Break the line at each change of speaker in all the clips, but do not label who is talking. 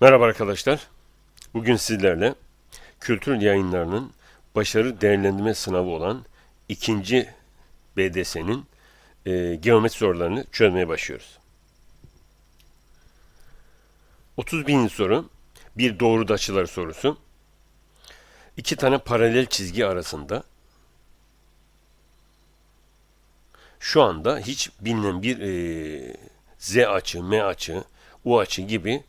Merhaba arkadaşlar. Bugün sizlerle kültür yayınlarının başarı değerlendirme sınavı olan ikinci BDS'nin e, geometri sorularını çözmeye başlıyoruz. 30 bin soru, bir doğru açılar sorusu. İki tane paralel çizgi arasında şu anda hiç bilinen bir e, Z açı, M açı, U açı gibi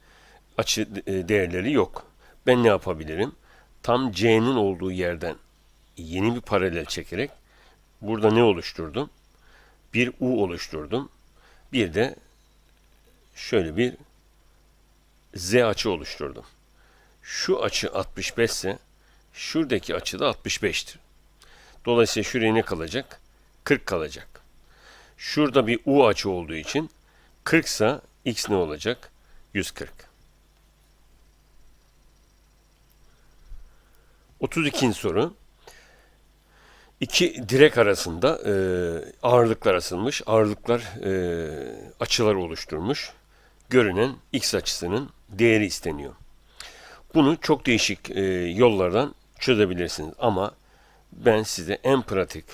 açı e, değerleri yok. Ben ne yapabilirim? Tam C'nin olduğu yerden yeni bir paralel çekerek burada ne oluşturdum? Bir U oluşturdum. Bir de şöyle bir Z açı oluşturdum. Şu açı 65 ise şuradaki açı da 65'tir. Dolayısıyla şuraya ne kalacak? 40 kalacak. Şurada bir U açı olduğu için 40 ise X ne olacak? 140. 32. soru. İki direk arasında e, ağırlıklar asılmış. Ağırlıklar e, açılar oluşturmuş. Görünen x açısının değeri isteniyor. Bunu çok değişik e, yollardan çözebilirsiniz ama ben size en pratik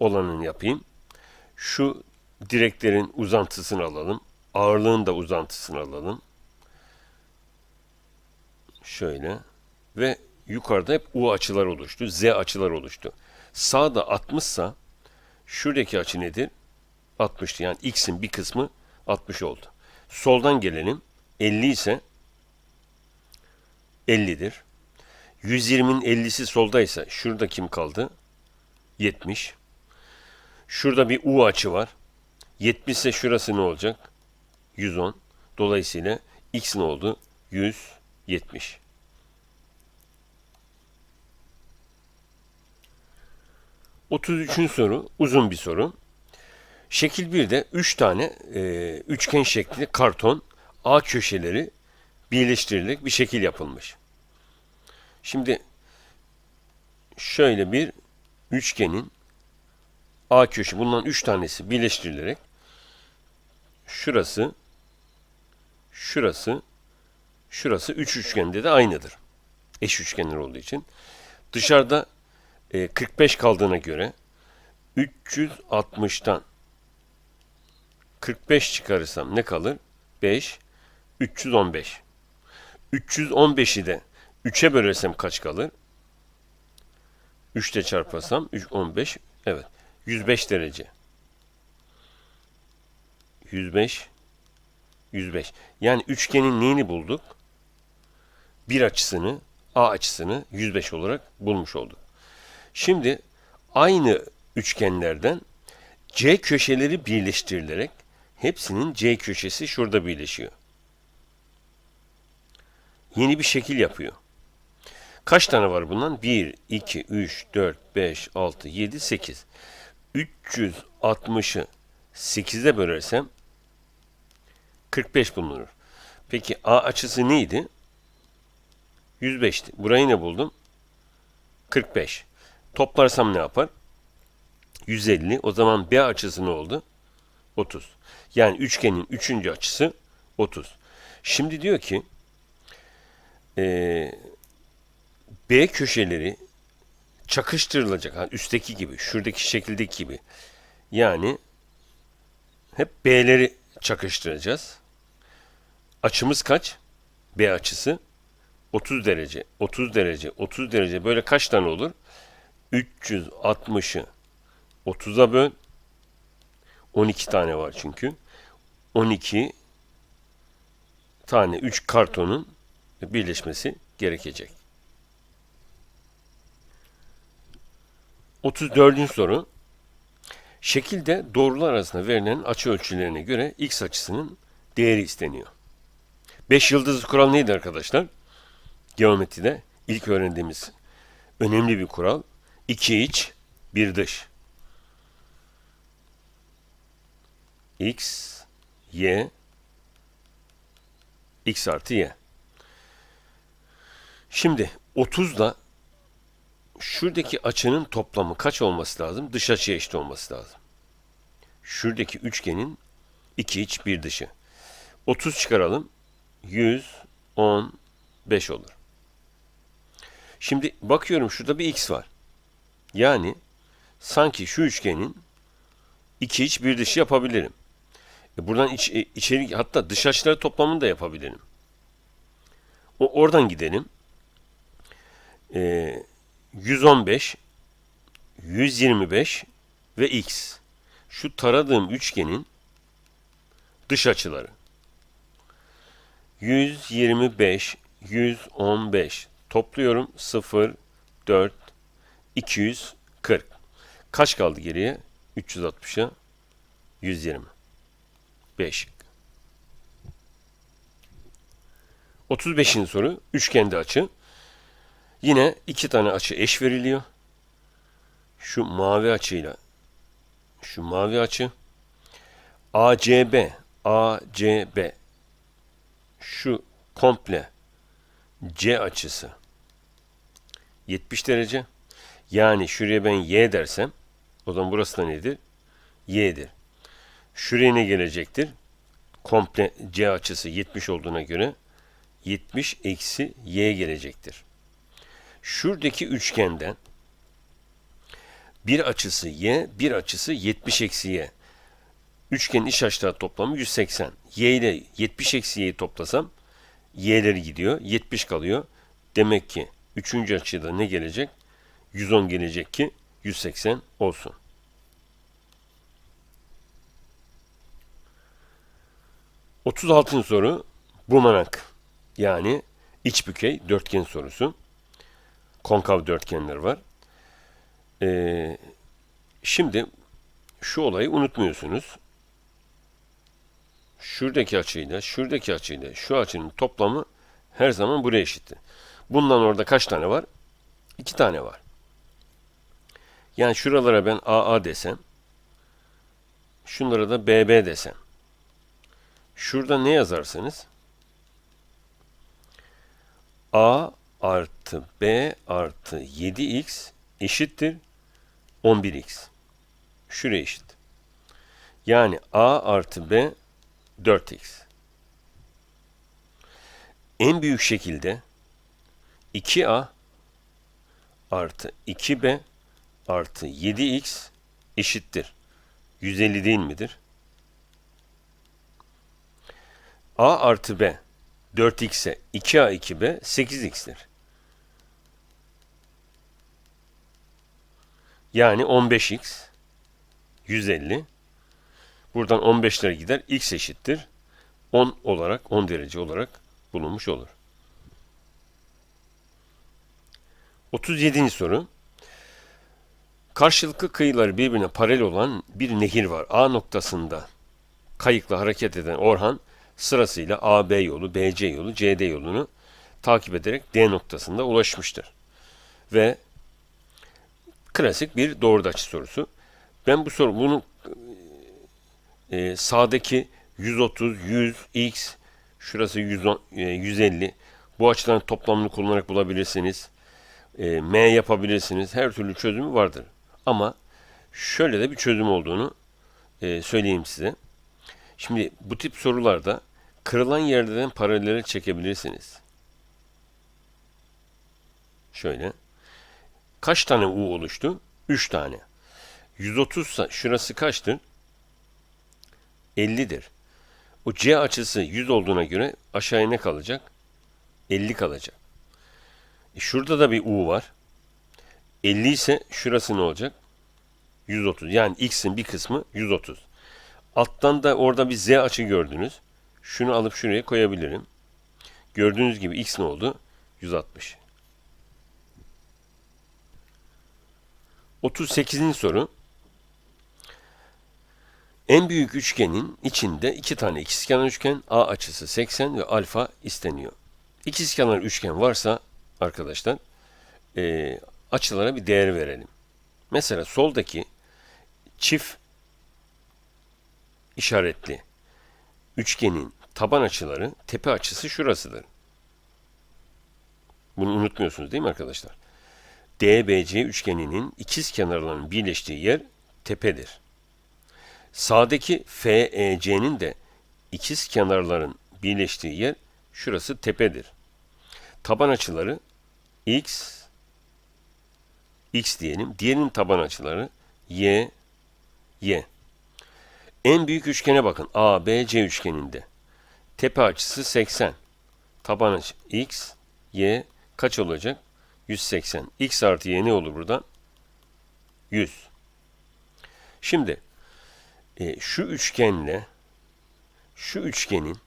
olanını yapayım. Şu direklerin uzantısını alalım. Ağırlığın da uzantısını alalım. Şöyle ve yukarıda hep U açılar oluştu. Z açılar oluştu. Sağda 60 sa şuradaki açı nedir? 60'tı. Yani x'in bir kısmı 60 oldu. Soldan gelelim. 50 ise 50'dir. 120'nin 50'si soldaysa şurada kim kaldı? 70. Şurada bir U açı var. 70 ise şurası ne olacak? 110. Dolayısıyla x ne oldu? 170. Otuz üçüncü soru uzun bir soru. Şekil 1'de 3 tane e, üçgen şeklinde karton A köşeleri birleştirilerek bir şekil yapılmış. Şimdi şöyle bir üçgenin A köşe bundan 3 tanesi birleştirilerek şurası şurası şurası 3 üçgende de aynıdır. Eş üçgenler olduğu için. Dışarıda e, 45 kaldığına göre 360'tan 45 çıkarırsam ne kalır? 5, 315. 315'i de 3'e bölersem kaç kalır? 3 ile çarparsam 3, 15, evet 105 derece. 105, 105. Yani üçgenin neyini bulduk? Bir açısını, A açısını 105 olarak bulmuş olduk. Şimdi aynı üçgenlerden C köşeleri birleştirilerek hepsinin C köşesi şurada birleşiyor. Yeni bir şekil yapıyor. Kaç tane var bundan? 1, 2, 3, 4, 5, 6, 7, 8. 360'ı 8'e bölersem 45 bulunur. Peki A açısı neydi? 105'ti. Burayı ne buldum? 45. Toplarsam ne yapar? 150. O zaman B açısı ne oldu? 30. Yani üçgenin üçüncü açısı 30. Şimdi diyor ki e, B köşeleri çakıştırılacak. Yani üstteki gibi, şuradaki şekildeki gibi. Yani hep B'leri çakıştıracağız. Açımız kaç? B açısı 30 derece, 30 derece, 30 derece böyle kaç tane olur? 360'ı 30'a böl. 12 tane var çünkü. 12 tane 3 kartonun birleşmesi gerekecek. 34. soru. Şekilde doğrular arasında verilen açı ölçülerine göre x açısının değeri isteniyor. 5 yıldızlı kural neydi arkadaşlar? Geometride ilk öğrendiğimiz önemli bir kural. 2 iç, 1 dış. x, y, x artı y. Şimdi 30 da şuradaki açının toplamı kaç olması lazım? Dış açıya eşit olması lazım. Şuradaki üçgenin 2 iç 1 dışı. 30 çıkaralım. 100, 15 olur. Şimdi bakıyorum şurada bir x var. Yani sanki şu üçgenin iki iç bir dışı yapabilirim. E buradan iç, e, içeri hatta dış açıları toplamını da yapabilirim. O oradan gidelim. E, 115, 125 ve x. Şu taradığım üçgenin dış açıları. 125, 115. Topluyorum 0, 4, 240. Kaç kaldı geriye? 360'a 120. 5. 35. soru. Üçgende açı. Yine iki tane açı eş veriliyor. Şu mavi açıyla şu mavi açı ACB ACB şu komple C açısı 70 derece. Yani şuraya ben Y dersem o zaman burası da nedir? Y'dir. Şuraya ne gelecektir? Komple C açısı 70 olduğuna göre 70 eksi Y gelecektir. Şuradaki üçgenden bir açısı Y, bir açısı 70 eksi Y. Üçgenin iç açılar toplamı 180. Y ile 70 eksi Y'yi toplasam Y'leri gidiyor. 70 kalıyor. Demek ki üçüncü açıda ne gelecek? 110 gelecek ki 180 olsun. Otuz altıncı soru bumanak yani iç bükey dörtgen sorusu. Konkav dörtgenler var. Ee, şimdi şu olayı unutmuyorsunuz. Şuradaki açıyla, şuradaki açıyla, şu açının toplamı her zaman buraya eşittir. Bundan orada kaç tane var? İki tane var. Yani şuralara ben AA desem, şunlara da BB desem. Şurada ne yazarsanız A artı B artı 7x eşittir 11x. Şuraya eşit. Yani A artı B 4x. En büyük şekilde 2A artı 2B artı 7x eşittir. 150 değil midir? A artı B 4x'e 2A 2B 8x'tir. Yani 15x 150. Buradan 15'ler gider. x eşittir. 10 olarak 10 derece olarak bulunmuş olur. 37. soru. Karşılıklı kıyıları birbirine paralel olan bir nehir var. A noktasında kayıkla hareket eden Orhan sırasıyla AB yolu, BC yolu, CD yolunu takip ederek D noktasında ulaşmıştır. Ve klasik bir doğru açı sorusu. Ben bu soru bunu e, sağdaki 130, 100, x şurası 110, e, 150 bu açıların toplamını kullanarak bulabilirsiniz. E, M yapabilirsiniz. Her türlü çözümü vardır. Ama şöyle de bir çözüm olduğunu e, söyleyeyim size. Şimdi bu tip sorularda kırılan yerlerden paralelleri çekebilirsiniz. Şöyle. Kaç tane U oluştu? 3 tane. 130 ise şurası kaçtır? 50'dir. O C açısı 100 olduğuna göre aşağıya ne kalacak? 50 kalacak. E şurada da bir U var. 50 ise şurası ne olacak? 130. Yani x'in bir kısmı 130. Alttan da orada bir z açı gördünüz. Şunu alıp şuraya koyabilirim. Gördüğünüz gibi x ne oldu? 160. 38. soru. En büyük üçgenin içinde iki tane ikizkenar üçgen, A açısı 80 ve alfa isteniyor. İkizkenar üçgen varsa arkadaşlar e, açılara bir değer verelim. Mesela soldaki çift işaretli üçgenin taban açıları, tepe açısı şurasıdır. Bunu unutmuyorsunuz değil mi arkadaşlar? DBC üçgeninin ikiz kenarlarının birleştiği yer tepedir. Sağdaki FEC'nin de ikiz kenarların birleştiği yer Şurası tepedir. Taban açıları x x diyelim. Diğerinin taban açıları y y. En büyük üçgene bakın. A, B, C üçgeninde. Tepe açısı 80. Taban açı x, y kaç olacak? 180. x artı y ne olur buradan? 100. Şimdi e, şu üçgenle şu üçgenin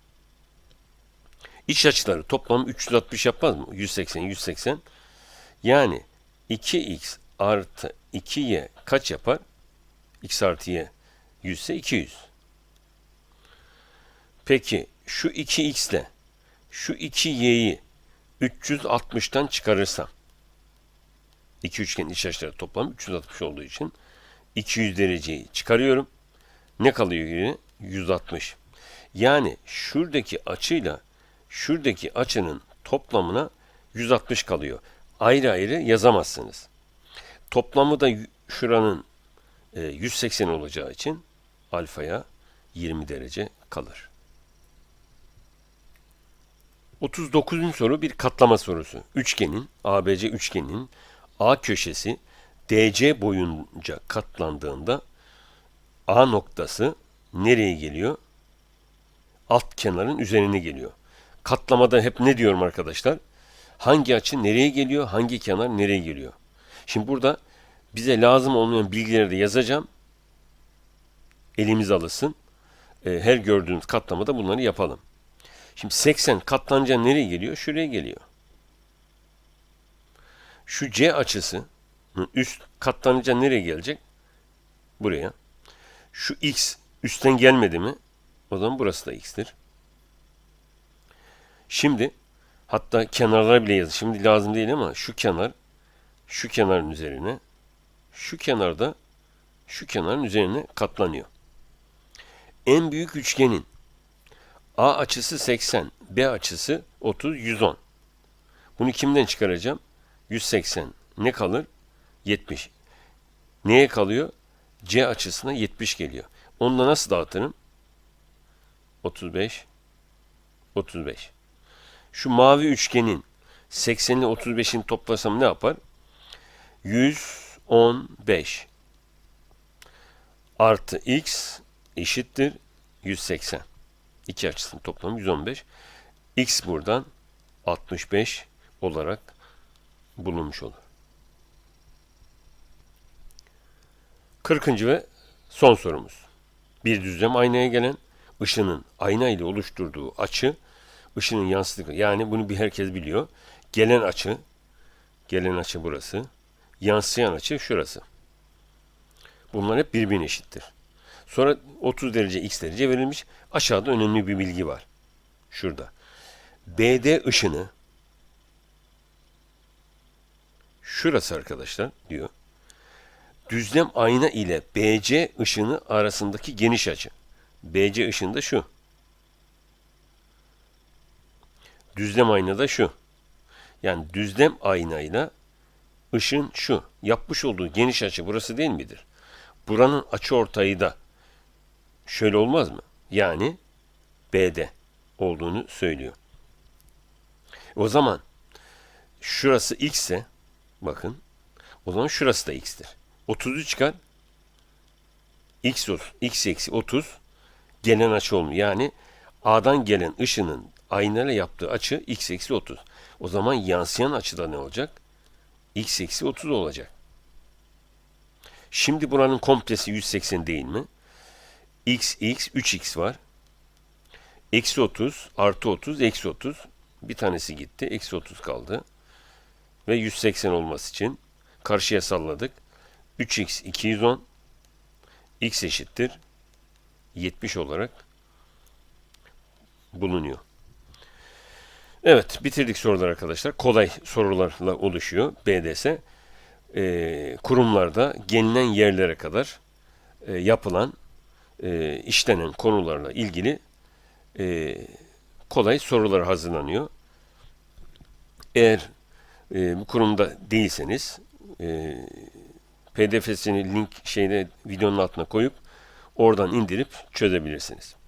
iç açıları toplam 360 yapmaz mı? 180, 180. Yani 2x artı 2y kaç yapar? x artı y 100 ise 200. Peki şu 2x ile şu 2y'yi 360'tan çıkarırsam iki üçgenin iç açıları toplam 360 olduğu için 200 dereceyi çıkarıyorum. Ne kalıyor geriye? 160. Yani şuradaki açıyla şuradaki açının toplamına 160 kalıyor. Ayrı ayrı yazamazsınız. Toplamı da şuranın e, 180 olacağı için alfaya 20 derece kalır. 39. soru bir katlama sorusu. Üçgenin, ABC üçgeninin A köşesi DC boyunca katlandığında A noktası nereye geliyor? Alt kenarın üzerine geliyor. Katlamada hep ne diyorum arkadaşlar? Hangi açı nereye geliyor, hangi kenar nereye geliyor? Şimdi burada bize lazım olmayan bilgileri de yazacağım. Elimiz alışsın. E, her gördüğünüz katlamada bunları yapalım. Şimdi 80 katlanınca nereye geliyor? Şuraya geliyor. Şu C açısı üst katlanınca nereye gelecek? Buraya. Şu X üstten gelmedi mi? O zaman burası da X'tir. Şimdi hatta kenarlara bile yazın. Şimdi lazım değil ama şu kenar şu kenarın üzerine şu kenarda şu kenarın üzerine katlanıyor. En büyük üçgenin A açısı 80, B açısı 30, 110. Bunu kimden çıkaracağım? 180. Ne kalır? 70. Neye kalıyor? C açısına 70 geliyor. Onu da nasıl dağıtırım? 35, 35. Şu mavi üçgenin 80 ile 35'ini toplasam ne yapar? 115 artı x eşittir 180. İki açısının toplamı 115. X buradan 65 olarak bulunmuş olur. 40. ve son sorumuz. Bir düzlem aynaya gelen ışının ayna ile oluşturduğu açı ışının yansıdığı yani bunu bir herkes biliyor. Gelen açı gelen açı burası. Yansıyan açı şurası. Bunlar hep birbirine eşittir. Sonra 30 derece x derece verilmiş. Aşağıda önemli bir bilgi var. Şurada. BD ışını şurası arkadaşlar diyor. Düzlem ayna ile BC ışını arasındaki geniş açı. BC ışını da şu. Düzlem ayna da şu. Yani düzlem aynayla ışın şu. Yapmış olduğu geniş açı burası değil midir? Buranın açı ortayı da şöyle olmaz mı? Yani BD olduğunu söylüyor. O zaman şurası x ise bakın o zaman şurası da x'tir. 30'u çıkar x, olsun. x eksi 30 gelen açı olmuyor. Yani A'dan gelen ışının aynayla yaptığı açı x eksi 30. O zaman yansıyan açıda ne olacak? x eksi 30 olacak. Şimdi buranın komplesi 180 değil mi? x, x, 3x var. Eksi 30, artı 30, eksi 30. Bir tanesi gitti. Eksi 30 kaldı. Ve 180 olması için karşıya salladık. 3x 210 x eşittir 70 olarak bulunuyor. Evet bitirdik sorular arkadaşlar. Kolay sorularla oluşuyor BDS. Ee, kurumlarda gelinen yerlere kadar e, yapılan e, işlenen konularla ilgili e, kolay sorular hazırlanıyor. Eğer e, bu kurumda değilseniz e, PDF'sini link şeyde videonun altına koyup oradan indirip çözebilirsiniz.